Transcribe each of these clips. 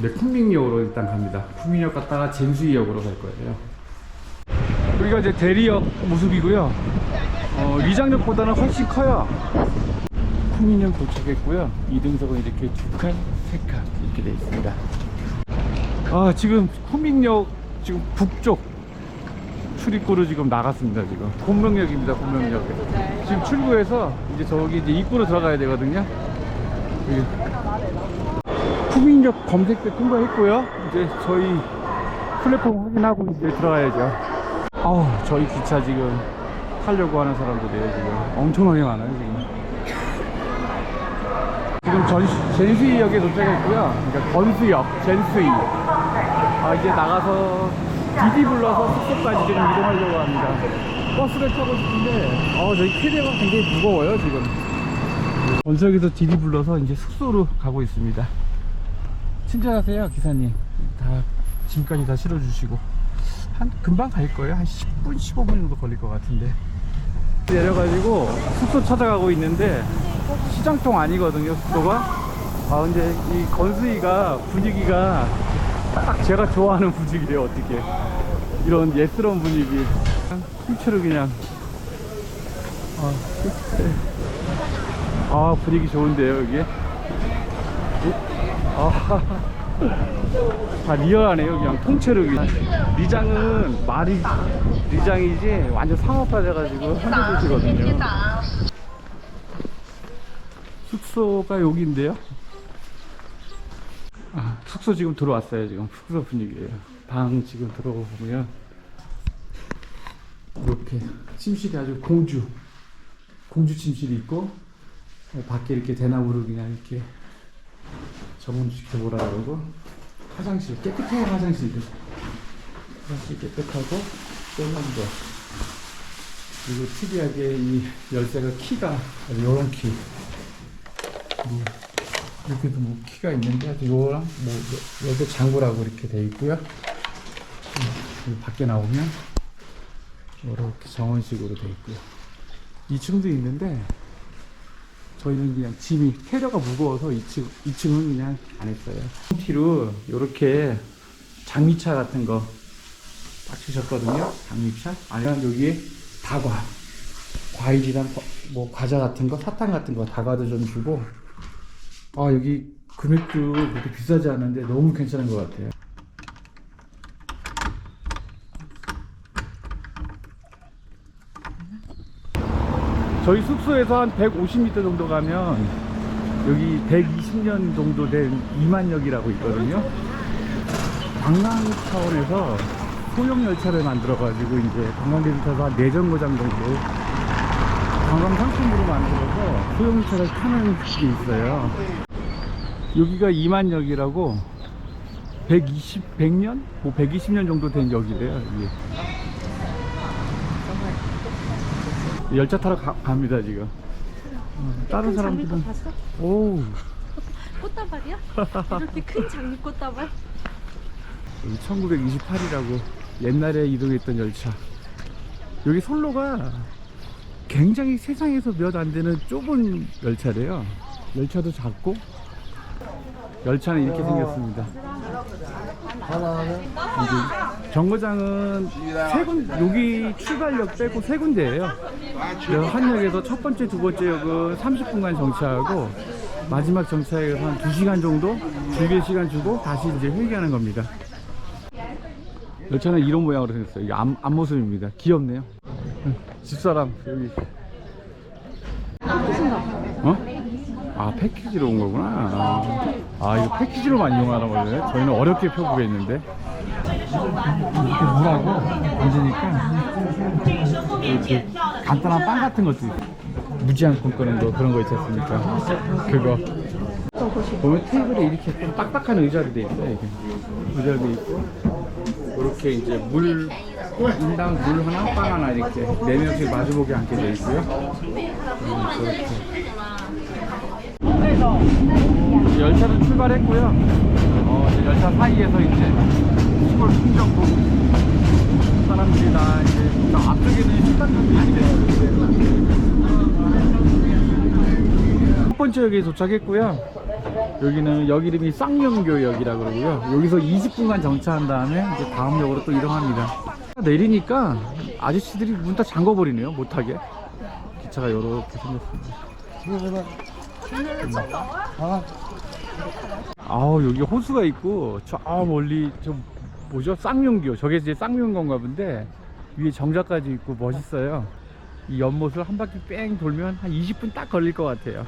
네, 쿤밍역으로 일단 갑니다. 쿤밍역 갔다가 젠수이역으로 갈 거예요. 여기가 이제 대리역 모습이고요. 어, 위장역보다는 훨씬 커요. 쿤밍역 도착했고요. 이등석은 이렇게 두 칸, 세 칸 이렇게 되어 있습니다. 아, 지금 쿤밍역 지금 북쪽 출입구로 지금 나갔습니다. 지금 본명역입니다. 본명역. 지금 출구에서 이제 저기 이제 입구로 들어가야 되거든요. 여기 쿠민역 검색대 통과했고요. 이제 저희 플랫폼 확인하고 이제 들어가야죠. 아우 저희 기차 지금 타려고 하는 사람들이에요 지금 엄청나게 많아요 지금. 지금 전 젠수이역에 도착했고요. 그러니까 건수역, 젠수이. 아 이제 나가서 디디 불러서 숙소까지 지금 이동하려고 합니다. 버스를 타고 싶은데 어 저희 캐리어가 굉장히 무거워요 지금. 건수역에서 디디 불러서 이제 숙소로 가고 있습니다. 친절하세요 기사님. 다 짐까지 다 실어주시고. 한 금방 갈 거예요. 한 10분 15분 정도 걸릴 것 같은데. 내려가지고 숙소 찾아가고 있는데 시장통 아니거든요 숙소가. 아 근데 이 건수이가 분위기가 딱 제가 좋아하는 분위기래요 어떻게. 이런 예스러운 분위기. 휠체로 그냥. 아. 아 분위기 좋은데요 여기 아, 다 리얼하네요. 그냥 통째로 그냥. 리장은 말이 리장이지 완전 상업화 돼가지고 현대도시거든요. 숙소가 여기인데요. 아, 숙소 지금 들어왔어요. 지금 숙소 분위기예요. 방 지금 들어보면 이렇게 침실이 아주 공주 공주 침실이 있고 어, 밖에 이렇게 대나무로 그냥 이렇게 정원시켜 보라 그러고 화장실 깨끗해요 화장실도 화장실 깨끗하고 세면대 그리고 특이하게 이 열쇠가 키가 요런 키. 뭐, 이렇게도 뭐 키가 있는데 요랑 뭐 여기 장구라고 이렇게 돼 있고요. 밖에 나오면 이렇게 정원식으로 돼 있고요. 2층도 있는데 저희는 그냥 짐이 캐리어가 무거워서 2층, 2층은 그냥 안 했어요. 티로 이렇게 장미차 같은 거 딱 주셨거든요. 장미차. 아니면 여기에 다과, 과일이랑 과- 뭐 과자 같은 거, 사탕 같은 거 다과도 좀 주고. 아 여기 금액도 그렇게 비싸지 않은데 너무 괜찮은 것 같아요. 저희 숙소에서 한 150m 정도 가면 여기 120년 정도 된 이만역이라고 있거든요. 관광 차원에서 소형 열차를 만들어 가지고 이제 관광객을 타서 한 내정거장 정도 관광 상품으로 만들어서 소형 열차를 타는 게 있어요. 여기가 이만역이라고 120, 100년? 뭐 120년 정도 된 역이래요. 이게. 열차 타러 가, 갑니다 지금. 어, 다른 사람들은 봤어? 오 꽃다발이야? 이렇게 큰 장미 꽃다발? 1928이라고 옛날에 이동했던 열차. 여기 선로가 굉장히 세상에서 몇 안 되는 좁은 열차래요. 열차도 작고 열차는 이렇게 생겼습니다. 정거장은 세 군, 여기 출발역 빼고 세 군데예요. 한 역에서 첫 번째, 두 번째 역은 30분간 정차하고 마지막 정차역에서 한 2시간 정도 준비 시간 주고 다시 이제 회귀하는 겁니다. 열차는 이런 모양으로 생겼어요. 앞, 앞모습입니다. 귀엽네요. 응, 집사람 여기. 어? 아 패키지로 온 거구나. 아, 아, 이거 패키지로만 이용하는 거예요. 저희는 어렵게 표구했는데. 이렇게 물하고 앉으니까 이렇게 간단한 빵 같은 것도 무제한 꿈꾸는 거 그런 거 있지 않습니까? 그거. 보면 테이블에 이렇게 좀 딱딱한 의자로 돼 있어요. 이게. 의자로 돼 있고 이렇게 이제 물 인당 물 하나 빵 하나 이렇게 네 명씩 마주보게 앉게 돼 있고요. 음, 그렇게. 열차는 출발했고요. 어, 이제 열차 사이에서 이제 시골 풍경도 사람들이 다 이제 저 앞쪽에는 식당들도 있는데 첫 번째 역에 도착했고요. 여기는 여기 이름이 쌍용교역이라 그러고요. 여기서 20분간 정차한 다음에 이제 다음 역으로 또 이동합니다. 내리니까 아저씨들이 문 다 잠궈버리네요. 못하게. 기차가 이렇게 생겼습니다. 아우 여기 호수가 있고 저 아, 멀리 저 뭐죠 쌍용교 저게 이제 쌍용건가 본데 위에 정자까지 있고 멋있어요 이 연못을 한 바퀴 뺑 돌면 한 20분 딱 걸릴 것 같아요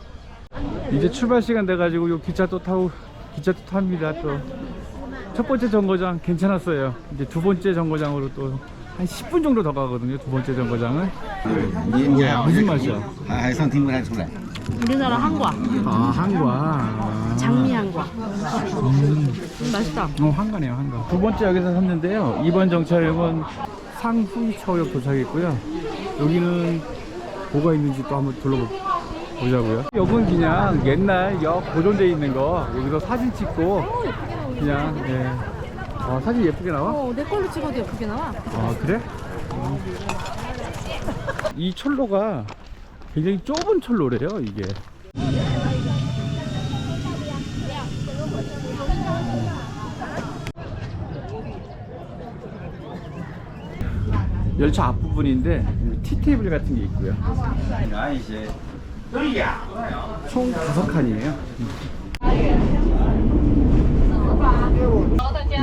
이제 출발 시간 돼가지고 요 기차 또 타고 기차 또 탑니다 또 첫 번째 정거장 괜찮았어요 이제 두 번째 정거장으로 또한 10분 정도 더 가거든요. 두 번째 정거장은. 네, 무슨 맛이야? 아, 해상 팀을 해 줄래. 우리나라 한과 아 한과 장미 한과 음, 맛있다 어, 한가네요, 한가. 두 번째 역에서 샀는데요. 이번 정차역은 상후이차역 도착했고요. 여기는 뭐가 있는지 또 한번 둘러보자고요. 역은 그냥 옛날 역 보존돼 있는 거 여기서 사진 찍고 그냥 예. 아, 사진 예쁘게 나와? 어 내 걸로 찍어도 예쁘게 나와 아 그래? 음. 이 철로가 굉장히 좁은 철로래요 이게. 열차 앞부분인데 티 테이블 같은 게 있고요. 총 다섯 칸이에요.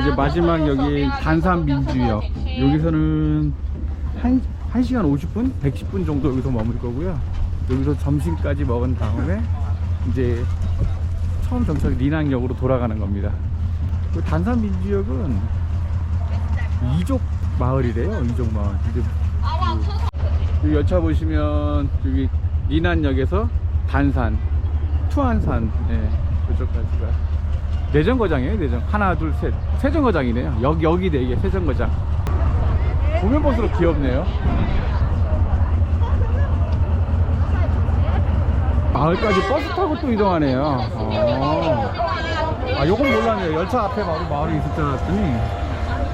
이제 마지막 여기 단산민주역. 여기서는 한 1시간 50분? 110분 정도 여기서 머물 거고요. 여기서 점심까지 먹은 다음에 이제 처음 정착 리낭역으로 돌아가는 겁니다. 그 단산 민주역은 이족 마을이래요 이족 마을. 그, 이 열차 보시면 여기 리난역에서 단산 투안산 예, 그쪽까지가 내정거장이에요 내정 하나 둘 셋. 세 정거장이네요. 여기 여기 네 개 세 정거장. 보면 볼수록 귀엽네요 마을까지 버스 타고 또 이동하네요 어. 아 요건 몰랐네요 열차 앞에 바로 마을이 있을 줄 알았더니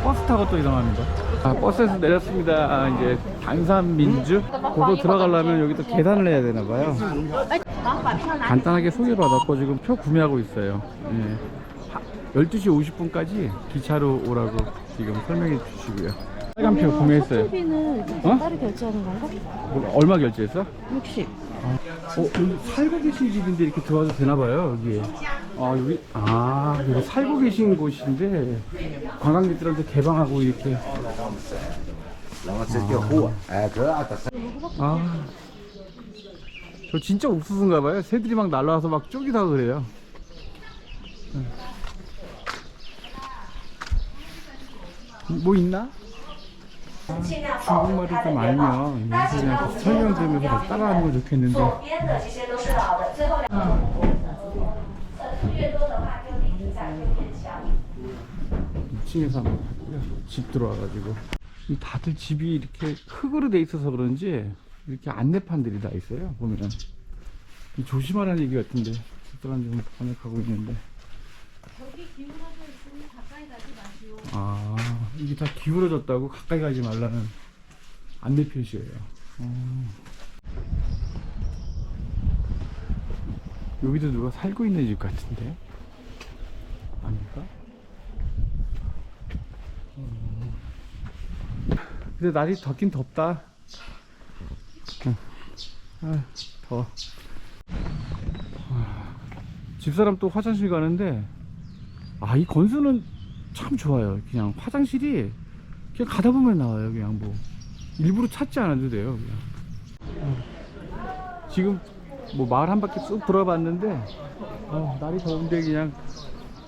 버스 타고 또 이동합니다 아, 버스에서 내렸습니다 아, 이제 단산 민주 고도 들어가려면 여기 또 계산을 해야 되나 봐요 간단하게 소개를 받았고 지금 표 구매하고 있어요 예. 하- 12시 50분까지 기차로 오라고 지금 설명해 주시고요 빨간표 구매했어요 TV는 어? 따로 결제하는 건가? 뭐, 얼마 결제했어? 60 어, 살고 계신 집인데 이렇게 들어와도 되나봐요, 여기. 아, 여기, 아, 여기 살고 계신 곳인데, 관광객들한테 개방하고 이렇게. 아, 저 진짜 옥수수인가봐요. 새들이 막 날라와서 막 쪼기다 그래요. 뭐 있나? 중국말이좀 알면 그냥 설명되면서 따라하는 건 좋겠는데. 층에서 한번 봤고요. 집 들어와가지고. 다들 집이 이렇게 흙으로 돼 있어서 그런지 이렇게 안내판들이 다 있어요 보면 조심하라는 얘기 같은데. 사람 좀 번역하고 있는데. 아 이게 다 기울어졌다고 가까이 가지 말라는 안내 표시예요 어. 여기도 누가 살고 있는 집 같은데 아닌가? 근데 날이 덥긴 덥다. 응. 아, 더워. 아, 집사람 또 화장실 가는데, 아, 이 건수는 참 좋아요. 그냥 화장실이 그냥 가다 보면 나와요. 그냥 뭐. 일부러 찾지 않아도 돼요. 그냥. 어. 지금 뭐 마을 한 바퀴 쑥 돌아봤는데, 어, 날이 더운데 그냥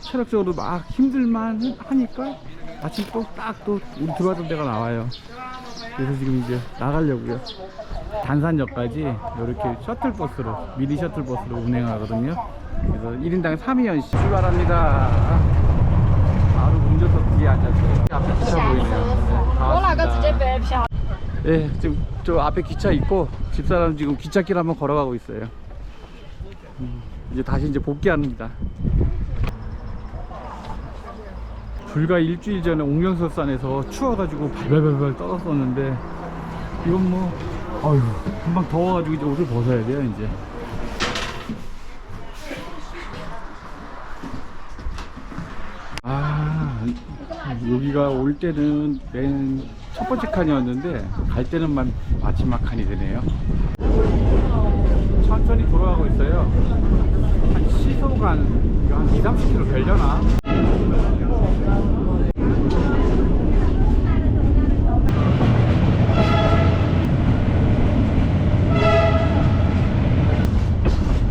체력적으로 막 힘들만 하니까 아침 또 딱 또 우리 들어왔던 데가 나와요. 그래서 지금 이제 나가려고요. 단산역까지 이렇게 셔틀버스로 미니 셔틀버스로 운행하거든요. 그래서 1인당 3위연씩 출발합니다. 바로 운전석 뒤에 앉았어요. 앞에 기차 보이네요. 네, 다. 예, 지금 저 앞에 기차 있고 집사람 지금 기찻길 한번 걸어가고 있어요. 음, 이제 다시 이제 복귀합니다. 불과 일주일 전에 옥령설산에서 추워가지고 발발발발 떨었었는데 이건 뭐 아유 금방 더워가지고 이제 옷을 벗어야 돼요 이제 여기가 올 때는 맨 첫 번째 칸이었는데 갈 때는 만 마지막 칸이 되네요. 천천히 돌아가고 있어요. 한 시소가 한, 한 2, 30km 되려나?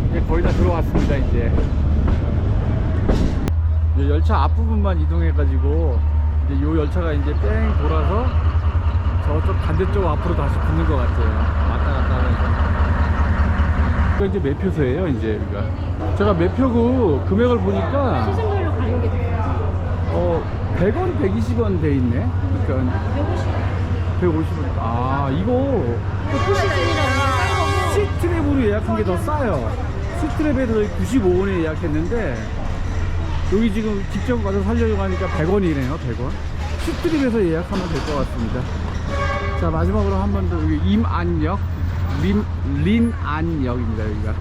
이제 거의 다 들어왔습니다, 이제. 이제 열차 앞부분만 이동해 가지고 이제 요 열차가 이제 뺑 돌아서 저쪽 반대쪽 앞으로 다시 붙는 것 같아요. 왔다 갔다 하면서. 이거 이제 매표소예요, 이제 여기가. 제가 매표구 금액을 보니까 시즌별로 가격이 어 100원, 120원 돼 있네. 그러니까 150원. 아 이거 오프 시즌이라고 시트랩으로 예약한 게 더 싸요. 시트랩에 서 95원에 예약했는데 여기 지금 직접 가서 살려고 하니까 100원이네요. 100원. 시트랩에서 예약하면 될 것 같습니다. 자 마지막으로 한 번 더 여기 임안역 린 린안역입니다 여기가